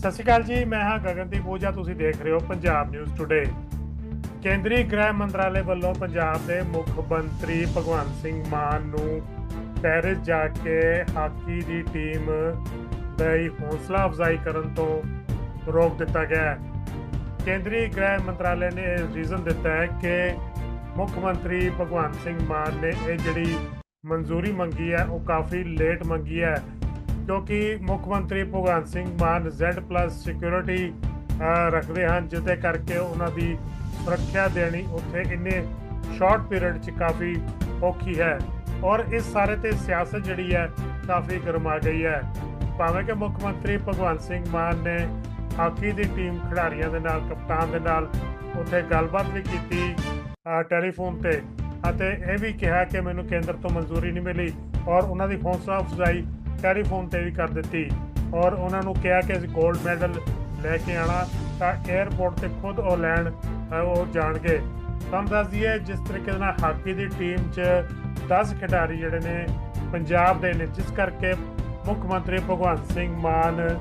ਸਤਿ ਸ਼੍ਰੀ ਅਕਾਲ ਜੀ, ਮੈਂ ਹਾਂ ਗਗਨਦੀਪ ਓਝਾ ਤੁਸੀਂ ਦੇਖ ਰਹੇ ਹੋ ਪੰਜਾਬ ਨਿਊਜ਼ ਟੁਡੇ ਕੇਂਦਰੀ ਗ੍ਰਹਿ ਮੰਤਰਾਲੇ ਵੱਲੋਂ ਪੰਜਾਬ ਦੇ ਮੁੱਖ ਮੰਤਰੀ ਭਗਵੰਤ ਸਿੰਘ ਮਾਨ ਨੂੰ ਪੈਰਿਸ ਜਾ ਕੇ ਹਾਕੀ ਦੀ ਟੀਮ ਦੀ ਹੌਸਲਾ ਅਫਜ਼ਾਈ ਕਰਨ ਤੋਂ ਰੋਕ ਦਿੱਤਾ ਗਿਆ ਹੈ। ਕੇਂਦਰੀ ਗ੍ਰਹਿ ਮੰਤਰਾਲੇ ਨੇ ਇਹ ਰੀਜ਼ਨ ਦਿੱਤਾ ਹੈ ਕਿ ਮੁੱਖ ਮੰਤਰੀ ਭਗਵੰਤ ਸਿੰਘ ਮਾਨ ਨੇ ਇਹ ਜਿਹੜੀ ਮਨਜ਼ੂਰੀ ਮੰਗੀ ਹੈ, ਉਹ ਕਾਫੀ ਲੇਟ ਮੰਗੀ ਹੈ। ਕਿਉਂਕਿ ਮੁੱਖ ਮੰਤਰੀ ਭਗਵੰਤ ਸਿੰਘ ਮਾਨ Z+ ਸਿਕਿਉਰਿਟੀ ਰੱਖਦੇ ਹਨ, ਜਿਹਦੇ ਕਰਕੇ ਉਹਨਾਂ ਦੀ ਸੁਰੱਖਿਆ ਦੇਣੀ ਉੱਥੇ ਇੰਨੇ ਸ਼ਾਰਟ ਪੀਰੀਅਡ 'ਚ ਕਾਫੀ ਔਖੀ ਹੈ। ਔਰ ਇਸ ਸਾਰੇ ਤੇ ਸਿਆਸਤ ਜਿਹੜੀ ਹੈ, ਕਾਫੀ ਗਰਮਾ ਗਈ ਹੈ। ਭਾਵੇਂ ਕਿ ਮੁੱਖ ਮੰਤਰੀ ਭਗਵੰਤ ਸਿੰਘ ਮਾਨ ਨੇ ਹਾਕੀ ਦੀ ਟੀਮ ਖਿਡਾਰੀਆਂ ਦੇ ਨਾਲ, ਕਪਤਾਨ ਦੇ ਨਾਲ ਉੱਥੇ ਗੱਲਬਾਤ ਵੀ ਕੀਤੀ ਟੈਲੀਫੋਨ ਤੇ। ਅਤੇ ਇਹ ਵੀ ਕਿਹਾ ਕਿ ਮੈਨੂੰ ਕੇਂਦਰ ਤੋਂ ਮਨਜ਼ੂਰੀ ਨਹੀਂ ਮਿਲੀ। ਔਰ ਉਹਨਾਂ ਦੀ ਹੌਸਲਾ ਅਫਜ਼ਾਈ ਟੈਲੀਫੋਨ ਤੇ ਵੀ ਕਰ ਦਿੱਤੀ ਔਰ ਉਹਨਾਂ ਨੂੰ ਕਿਹਾ ਕਿ ਅਸੀਂ 골ਡ ਮੈਡਲ ਲੈ ਕੇ ਆਣਾ ਤਾਂ 에ਅਰਪੋਰਟ ਤੇ ਖੁਦ ਉਹ ਲੈਣ ਉਹ ਜਾਣਗੇ। ਤੁਹਾਨੂੰ ਦੱਸ ਦਈਏ, ਜਿਸ ਤਰੀਕੇ ਦੇ ਨਾਲ ਹਾਕੀ ਦੀ ਟੀਮ 'ਚ 10 ਖਿਡਾਰੀ ਜਿਹੜੇ ਨੇ ਪੰਜਾਬ ਦੇ ਨੇ, ਜਿਸ ਕਰਕੇ ਮੁੱਖ ਮੰਤਰੀ ਭਗਵੰਤ ਸਿੰਘ ਮਾਨ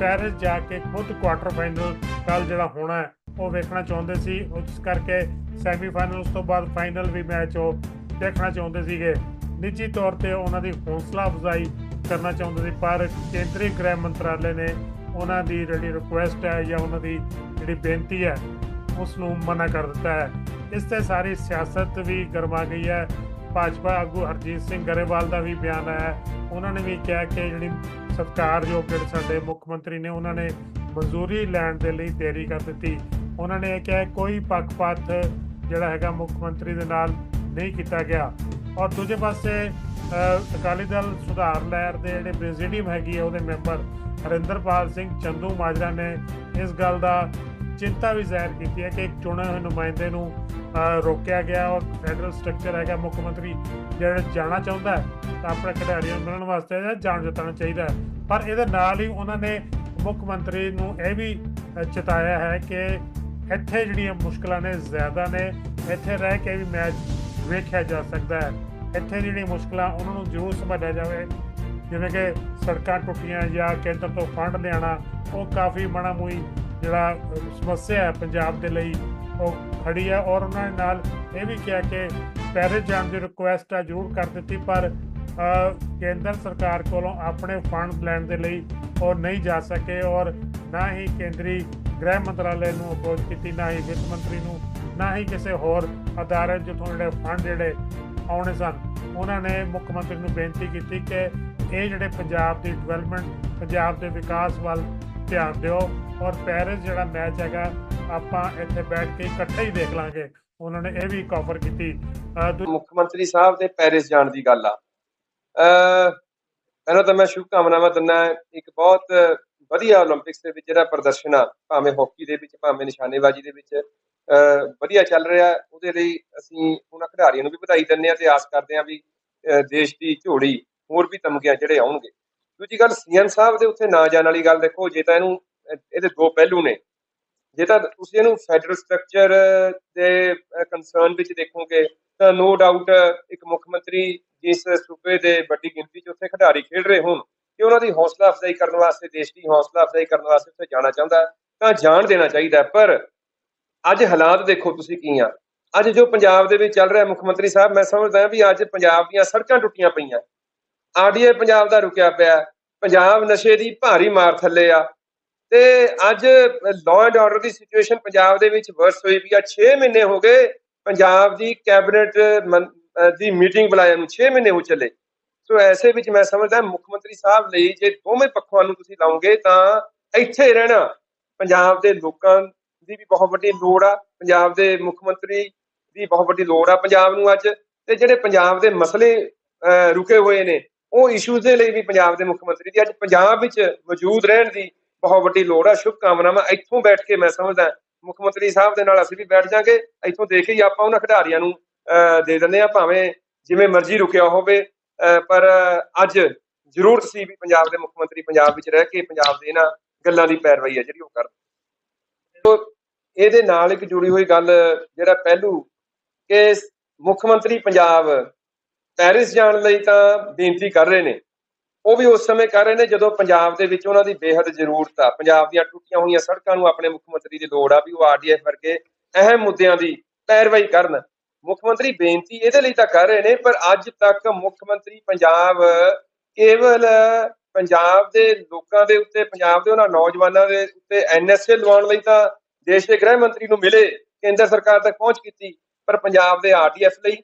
ਪੈਰਿਸ ਜਾ ਕੇ ਖੁਦ ਕੁਆਟਰ ਫਾਈਨਲ ਕੱਲ ਜਿਹੜਾ ਹੋਣਾ ਹੈ, ਉਹ ਵੇਖਣਾ ਚਾਹੁੰਦੇ ਸੀ। ਉਸ ਕਰਕੇ ਸੈਮੀਫਾਈਨਲ ਉਸ ਤੋਂ ਬਾਅਦ ਫਾਈਨਲ ਵੀ ਮੈਚ ਉਹ ਦੇਖਣਾ ਚਾਹੁੰਦੇ ਸੀਗੇ। ਨਿੱਜੀ ਤੌਰ ਤੇ ਉਹਨਾਂ ਦੀ ਹੌਸਲਾ ਅਫਜ਼ਾਈ ਕਰਨਾ ਚਾਹੁੰਦੇ ਸੀ ਪਰ ਕੇਂਦਰੀ ਗ੍ਰਹਿ ਮੰਤਰਾਲੇ ਨੇ ਉਹਨਾਂ ਦੀ ਜਿਹੜੀ ਰਿਕੁਐਸਟ ਹੈ ਜਾਂ ਉਹਨਾਂ ਦੀ ਜਿਹੜੀ ਬੇਨਤੀ ਹੈ ਉਸ ਨੂੰ ਮਨਾ ਕਰ ਦਿੱਤਾ ਹੈ। ਇਸ ਤੇ ਸਾਰੀ ਸਿਆਸਤ ਵੀ ਗਰਮਾ ਗਈ ਹੈ। ਭਾਜਪਾ ਆਗੂ ਹਰਜੀਤ ਸਿੰਘ ਗਰੇਵਾਲ ਦਾ ਵੀ ਬਿਆਨ ਆਇਆ ਉਹਨਾਂ ਨੇ ਵੀ ਕਿਹਾ ਕਿ ਜਿਹੜੀ ਸਤਿਕਾਰਯੋਗ ਜਿਹੜੇ ਸਾਡੇ ਮੁੱਖ ਮੰਤਰੀ ਨੇ, ਉਹਨਾਂ ਨੇ ਮਨਜ਼ੂਰੀ ਲੈਣ ਦੇ ਲਈ ਦੇਰੀ ਕਰ ਦਿੱਤੀ। ਉਹਨਾਂ ਨੇ ਇਹ ਕਿਹਾ ਕੋਈ ਪੱਖਪਾਤ ਜਿਹੜਾ ਹੈਗਾ ਮੁੱਖ ਮੰਤਰੀ ਦੇ ਨਾਲ ਨਹੀਂ ਕੀਤਾ ਗਿਆ। ਔਰ ਦੂਜੇ ਪਾਸੇ ਅਕਾਲੀ ਦਲ ਸੁਧਾਰ ਲਹਿਰ ਦੇ ਜਿਹੜੇ ਪ੍ਰੈਜ਼ੀਡੀਅਮ ਹੈਗੀ ਹੈ ਉਹਦੇ ਮੈਂਬਰ ਹਰਿੰਦਰਪਾਲ ਸਿੰਘ ਚੰਦੂ ਮਾਜਰਾ ਨੇ ਇਸ ਗੱਲ ਦਾ ਚਿੰਤਾ ਵੀ ਜ਼ਾਹਿਰ ਕੀਤੀ ਹੈ ਕਿ ਇੱਕ ਚੁਣੇ ਹੋਏ ਨੁਮਾਇੰਦੇ ਨੂੰ ਰੋਕਿਆ ਗਿਆ ਔਰ ਫੈਡਰਲ ਸਟਰਕਚਰ ਹੈਗਾ ਮੁੱਖ ਮੰਤਰੀ ਜਿਹੜਾ ਜਾਣਾ ਚਾਹੁੰਦਾ ਹੈ ਤਾਂ ਆਪਣੇ ਖਿਡਾਰੀਆਂ ਨੂੰ ਮਿਲਣ ਵਾਸਤੇ ਜਾਂ ਜਾਣ ਜਤਾਉਣਾ ਚਾਹੀਦਾ ਪਰ ਇਹਦੇ ਨਾਲ ਹੀ ਉਹਨਾਂ ਨੇ ਮੁੱਖ ਮੰਤਰੀ ਨੂੰ ਇਹ ਵੀ ਅ, ਹੈ ਕਿ ਇੱਥੇ ਜਿਹੜੀਆਂ ਮੁਸ਼ਕਲਾਂ ਨੇ ਜ਼ਿਆਦਾ ਨੇ ਇੱਥੇ ਰਹਿ ਕੇ ਵੀ ਮੈਚ ਵੇਖਿਆ ਜਾ ਸਕਦਾ ਹੈ। ਇੱਥੇ ਜਿਹੜੀਆਂ ਮੁਸ਼ਕਲਾਂ ਉਹਨਾਂ ਨੂੰ ਜ਼ਰੂਰ ਸਮਝਿਆ ਜਾਵੇ। ਜਿਵੇਂ ਕਿ ਸੜਕਾਂ ਟੁੱਟੀਆਂ ਜਾਂ ਕੇਂਦਰ ਤੋਂ ਫੰਡ ਲਿਆਣਾ ਉਹ ਕਾਫੀ ਮਾੜਾ ਮੋਈ ਜਿਹੜਾ ਸਮੱਸਿਆ ਹੈ ਪੰਜਾਬ ਦੇ ਲਈ। ਉਹ ਖੜੀ ਹੈ ਔਰ ਉਹਨਾਂ ਨੇ ਨਾਲ ਇਹ ਵੀ ਕਿਹਾ ਕਿ ਪੈਰਿਸ ਜਾਣ ਦੀ ਰਿਕੁਐਸਟ ਆ, ਜ਼ਰੂਰ ਕਰ ਦਿੱਤੀ, ਪਰ ਕੇਂਦਰ ਸਰਕਾਰ ਕੋਲੋਂ ਆਪਣੇ ਫੰਡ ਲੈਣ ਦੇ ਲਈ ਉਹ ਨਹੀਂ ਜਾ ਸਕੇ ਔਰ ਨਾ ਹੀ ਕੇਂਦਰੀ ਗ੍ਰਹਿ ਮੰਤਰਾਲੇ ਨੂੰ ਅਪਰੋਚ ਕੀਤੀ, ਨਾ ਹੀ ਵਿੱਤ ਮੰਤਰੀ ਨੂੰ, ਨਾ ਹੀ ਕਿਸੇ ਹੋਰ ਅਦਾਰੇ ਜਿੱਥੋਂ ਜਿਹੜੇ ਫੰਡ ਜਿਹੜੇ ਆਉਣੇ ਸਨ। ਉਹਨਾਂ ਨੇ ਮੁੱਖ ਮੰਤਰੀ ਨੂੰ ਬੇਨਤੀ ਕੀਤੀ ਕਿ ਇਹ ਜਿਹੜੇ ਪੰਜਾਬ ਦੀ ਡਿਵੈਲਪਮੈਂਟ ਪੰਜਾਬ ਦੇ ਵਿਕਾਸ ਵੱਲ ਧਿਆਨ ਦਿਓ ਔਰ ਪੈਰਿਸ ਜਿਹੜਾ ਮੈਚ ਹੈਗਾ, ਆਪਾਂ ਇੱਥੇ ਬੈਠ ਕੇ ਇਕੱਠੇ ਹੀ ਦੇਖ ਲਾਂਗੇ। ਉਹਨਾਂ ਨੇ ਇਹ ਵੀ ਕਵਰ ਕੀਤੀ। ਮੁੱਖ ਮੰਤਰੀ ਸਾਹਿਬ ਦੇ ਪੈਰਿਸ ਜਾਣ ਦੀ ਗੱਲ ਆ। ਮੈਨੂੰ ਤਾਂ ਮੈਂ ਸ਼ੁਭ ਕਾਮਨਾਵਾਂ ਦਿੰਦਾ ਇੱਕ ਬਹੁਤ ਵਧੀਆ 올림픽ਸ ਦੇ ਵਿੱਚ ਜਿਹੜਾ ਪ੍ਰਦਰਸ਼ਨ ਆ, ਭਾਵੇਂ ਹਾਕੀ ਦੇ ਵਿੱਚ, ਭਾਵੇਂ ਨਿਸ਼ਾਨੇਬਾਜ਼ੀ ਦੇ ਵਿੱਚ ਵਧੀਆ ਚੱਲ ਰਿਹਾ। ਉਹਦੇ ਲਈ ਅਸੀਂ ਉਹਨਾਂ ਖਿਡਾਰੀਆਂ ਨੂੰ ਵੀ ਵਧਾਈ ਦਿੰਦੇ ਆ ਤੇ ਆਸ ਕਰਦੇ ਆ ਵੀ ਦੇਸ਼ ਦੀ ਝੋੜੀ ਹੋਰ ਵੀ ਤਮਗਿਆਂ ਜਿਹੜੇ ਆਉਣਗੇ। ਦੂਜੀ ਗੱਲ, ਸੀਐਮ ਸਾਹਿਬ ਦੇ ਉੱਥੇ ਨਾ ਜਾਣ ਵਾਲੀ ਗੱਲ ਦੇਖੋ, ਜੇ ਤਾਂ ਇਹਨੂੰ, ਇਹਦੇ ਦੋ ਪਹਿਲੂ ਨੇ। ਜੇ ਤਾਂ ਤੁਸੀਂ ਇਹਨੂੰ ਫੈਡਰਲ ਸਟਰਕਚਰ ਦੇ ਕੰਸਰਨ ਵਿੱਚ ਦੇਖੋਗੇ, ਤਾਂ ਨੋ ਡਾਊਟ ਇੱਕ ਮੁੱਖ ਮੰਤਰੀ ਜਿਸ ਸੂਬੇ ਦੇ ਵੱਡੀ ਗਿਣਤੀ 'ਚ ਉੱਥੇ ਖਿਡਾਰੀ ਖੇਡ ਰਹੇ ਹੋਣ ਕਿ ਉਹਨਾਂ ਦੀ ਹੌਸਲਾ ਅਫਜ਼ਾਈ ਕਰਨ ਵਾਸਤੇ, ਦੇਸ਼ ਦੀ ਹੌਸਲਾ ਅਫਜ਼ਾਈ ਕਰਨ ਵਾਸਤੇ ਉੱਥੇ ਜਾਣਾ ਚਾਹੁੰਦਾ, ਤਾਂ ਜਾਣ ਦੇਣਾ ਚਾਹੀਦਾ ਪਰ ਅੱਜ ਹਾਲਾਤ ਦੇਖੋ ਤੁਸੀਂ ਕੀ ਆ। ਅੱਜ ਜੋ ਪੰਜਾਬ ਦੇ ਵਿੱਚ ਚੱਲ ਰਿਹਾ ਮੁੱਖ ਮੰਤਰੀ ਸਾਹਿਬ, ਮੈਂ ਸਮਝਦਾ ਹਾਂ ਵੀ ਅੱਜ ਪੰਜਾਬ ਦੀਆਂ ਸੜਕਾਂ ਟੁੱਟੀਆਂ ਪਈਆਂ। ਆਰਡੀਏ ਪੰਜਾਬ ਦਾ ਰੁਕਿਆ ਪਿਆ ਪੰਜਾਬ ਨਸ਼ੇ ਦੀ ਭਾਰੀ ਮਾਰ ਥੱਲੇ ਆ। ਤੇ ਅੱਜ ਲਾਅ ਐਂਡ ਆਰਡਰ ਦੀ ਸਿਚੁਏਸ਼ਨ ਪੰਜਾਬ ਦੇ ਵਿੱਚ ਵਰਸ ਹੋਈ ਵੀ ਆ। 6 ਮਹੀਨੇ ਹੋ ਗਏ ਪੰਜਾਬ ਦੀ ਕੈਬਨਿਟ ਦੀ ਮੀਟਿੰਗ ਬੁਲਾਇਆ ਨੂੰ 6 ਮਹੀਨੇ ਹੋ ਚੱਲੇ। ਸੋ ਐਸੇ ਵਿੱਚ ਮੈਂ ਸਮਝਦਾ ਮੁੱਖ ਮੰਤਰੀ ਸਾਹਿਬ ਲਈ ਜੇ ਦੋਵੇਂ ਪੱਖਾਂ ਨੂੰ ਤੁਸੀਂ ਲਾਉਂਗੇ ਤਾਂ ਇੱਥੇ ਰਹਿਣਾ। ਪੰਜਾਬ ਦੇ ਲੋਕਾਂ ਦੀ ਵੀ ਬਹੁਤ ਵੱਡੀ ਲੋੜ ਆ। ਪੰਜਾਬ ਦੇ ਮੁੱਖ ਮੰਤਰੀ ਦੀ ਬਹੁਤ ਵੱਡੀ ਲੋੜ ਆ ਪੰਜਾਬ ਨੂੰ ਅੱਜ। ਤੇ ਜਿਹੜੇ ਪੰਜਾਬ ਦੇ ਮਸਲੇ ਰੁਕੇ ਹੋਏ ਨੇ ਉਹ ਇਸ਼ੂਜ਼ ਦੇ ਲਈ ਵੀ ਪੰਜਾਬ ਦੇ ਮੁੱਖ ਮੰਤਰੀ ਦੀ ਅੱਜ ਪੰਜਾਬ ਵਿੱਚ ਮੌਜੂਦ ਰਹਿਣ ਦੀ ਬਹੁਤ ਵੱਡੀ ਲੋੜ ਆ। ਸ਼ੁਭ ਕਾਮਨਾਵਾਂ ਇੱਥੋਂ ਬੈਠ ਕੇ ਮੈਂ ਸਮਝਦਾ ਮੁੱਖ ਮੰਤਰੀ ਸਾਹਿਬ ਦੇ ਨਾਲ ਅਸੀਂ ਵੀ ਬੈਠ ਜਾਾਂਗੇ। ਇੱਥੋਂ ਦੇਖ ਕੇ ਹੀ ਆਪਾਂ ਉਹਨਾਂ ਖਿਡਾਰੀਆਂ ਨੂੰ ਅਹ, ਦੇ ਦਿੰਦੇ ਆ ਭਾਵੇਂ ਜਿਵੇਂ ਮਰਜ਼ੀ ਰੁਕਿਆ ਹੋਵੇ। ਅਹ, ਪਰ ਅੱਜ ਜ਼ਰੂਰਤ ਸੀ ਵੀ ਪੰਜਾਬ ਦੇ ਮੁੱਖ ਮੰਤਰੀ ਪੰਜਾਬ ਵਿੱਚ ਰਹਿ ਕੇ ਪੰਜਾਬ ਦੇ ਇਹਨਾਂ ਗੱਲਾਂ ਦੀ ਪੈਰਵਾਈ ਹੈ ਜਿਹੜੀ ਉਹ ਕਰਨ ਇਹਦੇ ਨਾਲ ਇੱਕ ਜੁੜੀ ਹੋਈ ਗੱਲ ਜਿਹੜਾ ਪਹਿਲੂ ਕਿ ਮੁੱਖ ਮੰਤਰੀ ਪੰਜਾਬ ਪੈਰਿਸ ਜਾਣ ਲਈ ਤਾਂ ਬੇਨਤੀ ਕਰ ਰਹੇ ਨੇ। ਉਹ ਵੀ ਉਸ ਸਮੇਂ ਕਰ ਰਹੇ ਨੇ ਜਦੋਂ ਪੰਜਾਬ ਦੇ ਵਿੱਚ ਉਹਨਾਂ ਦੀ ਬੇਹੱਦ ਜ਼ਰੂਰਤ ਆ। ਪੰਜਾਬ ਦੀਆਂ ਟੁੱਟੀਆਂ ਹੋਈਆਂ ਸੜਕਾਂ ਨੂੰ ਆਪਣੇ ਮੁੱਖ ਮੰਤਰੀ ਦੀ ਲੋੜ ਆ ਵੀ ਉਹ ਆਰਡੀਐਫ ਵਰਗੇ ਅਹਿਮ ਮੁੱਦਿਆਂ ਦੀ ਪੈਰਵਾਈ ਕਰਨ। ਮੁੱਖ ਮੰਤਰੀ ਬੇਨਤੀ ਇਹਦੇ ਲਈ ਤਾਂ ਕਰ ਰਹੇ ਨੇ, ਪਰ ਅੱਜ ਤੱਕ ਮੁੱਖ ਮੰਤਰੀ ਪੰਜਾਬ ਕੇਵਲ ਪੰਜਾਬ ਦੇ ਲੋਕਾਂ ਦੇ ਉੱਤੇ, ਪੰਜਾਬ ਦੇ ਉਹਨਾਂ ਨੌਜਵਾਨਾਂ ਦੇ ਉੱਤੇ ਐਨਐਸਏ ਲਵਾਉਣ ਲਈ ਤਾਂ ਦੇਸ਼ ਦੇ ਗ੍ਰਹਿ ਮੰਤਰੀ ਨੂੰ ਮਿਲੇ, ਕੇਂਦਰ ਸਰਕਾਰ ਤੱਕ ਪਹੁੰਚ ਕੀਤੀ, ਪਰ ਪੰਜਾਬ ਦੇ ਆਰਡੀਐਫ ਲਈ,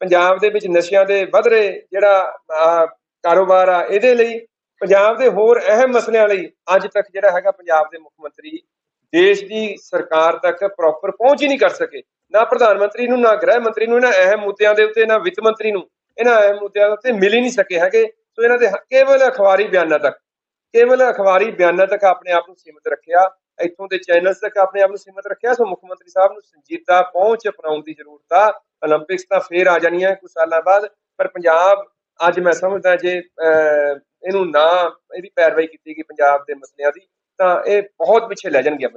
ਪੰਜਾਬ ਦੇ ਵਿੱਚ ਨਸ਼ਿਆਂ ਦੇ ਵਧ ਰਹੇ ਜਿਹੜਾ ਕਾਰੋਬਾਰ ਆ, ਇਹਦੇ ਲਈ, ਪੰਜਾਬ ਦੇ ਹੋਰ ਅਹਿਮ ਮਸਲਿਆਂ ਲਈ ਅੱਜ ਤੱਕ ਜਿਹੜਾ ਹੈਗਾ ਪੰਜਾਬ ਦੇ ਮੁੱਖ ਮੰਤਰੀ, ਦੇਸ਼ ਦੀ ਸਰਕਾਰ ਤੱਕ ਪ੍ਰੋਪਰ ਪਹੁੰਚ ਹੀ ਨਹੀਂ ਕਰ ਸਕੇ। ਨਾ ਪ੍ਰਧਾਨ ਮੰਤਰੀ ਨੂੰ, ਨਾ ਗ੍ਰਹਿ ਮੰਤਰੀ ਨੂੰ ਇਹਨਾਂ ਅਹਿਮ ਮੁੱਦਿਆਂ ਦੇ ਉੱਤੇ, ਨਾ ਵਿੱਤ ਮੰਤਰੀ ਨੂੰ, ਇਹਨਾਂ ਅਹਿਮ ਮੁੱਦਿਆਂ ਦੇ ਉੱਤੇ ਮਿਲ ਹੀ ਨਹੀਂ ਸਕੇ ਹੈਗੇ। ਸੋ ਇਹਨਾਂ ਦੇ ਕੇਵਲ ਅਖਬਾਰੀ ਬਿਆਨਾਂ ਤੱਕ, ਕੇਵਲ ਅਖਬਾਰੀ ਬਿਆਨਾਂ ਤੱਕ ਆਪਣੇ ਆਪ ਨੂੰ ਸੀਮਿਤ ਰੱਖਿਆ। ਇੱਥੋਂ ਦੇ ਚੈਨਲਸ ਤੱਕ ਆਪਣੇ ਆਪ ਨੂੰ ਸੀਮਤ ਰੱਖਿਆ, ਸੋ ਮੁੱਖ ਮੰਤਰੀ ਸਾਹਿਬ ਨੂੰ ਸੰਜੀਦਾ ਪਹੁੰਚ ਅਪਣਾਉਣ ਦੀ ਜ਼ਰੂਰਤ ਆ। 올림픽ਸ ਤਾਂ ਫੇਰ ਆ ਜਾਣੀਆਂ ਕੁਝ ਸਾਲਾਂ ਬਾਅਦ, ਪਰ ਪੰਜਾਬ ਅੱਜ ਮੈਂ ਸਮਝਦਾ ਜੇ ਇਹਨੂੰ ਨਾ, ਇਹਦੀ ਪੈਰਵਾਈ ਕੀਤੀ ਗਈ ਪੰਜਾਬ ਦੇ ਮਸਲਿਆਂ ਦੀ, ਤਾਂ ਇਹ ਬਹੁਤ ਪਿੱਛੇ ਲੈ ਜਾਣਗੇ।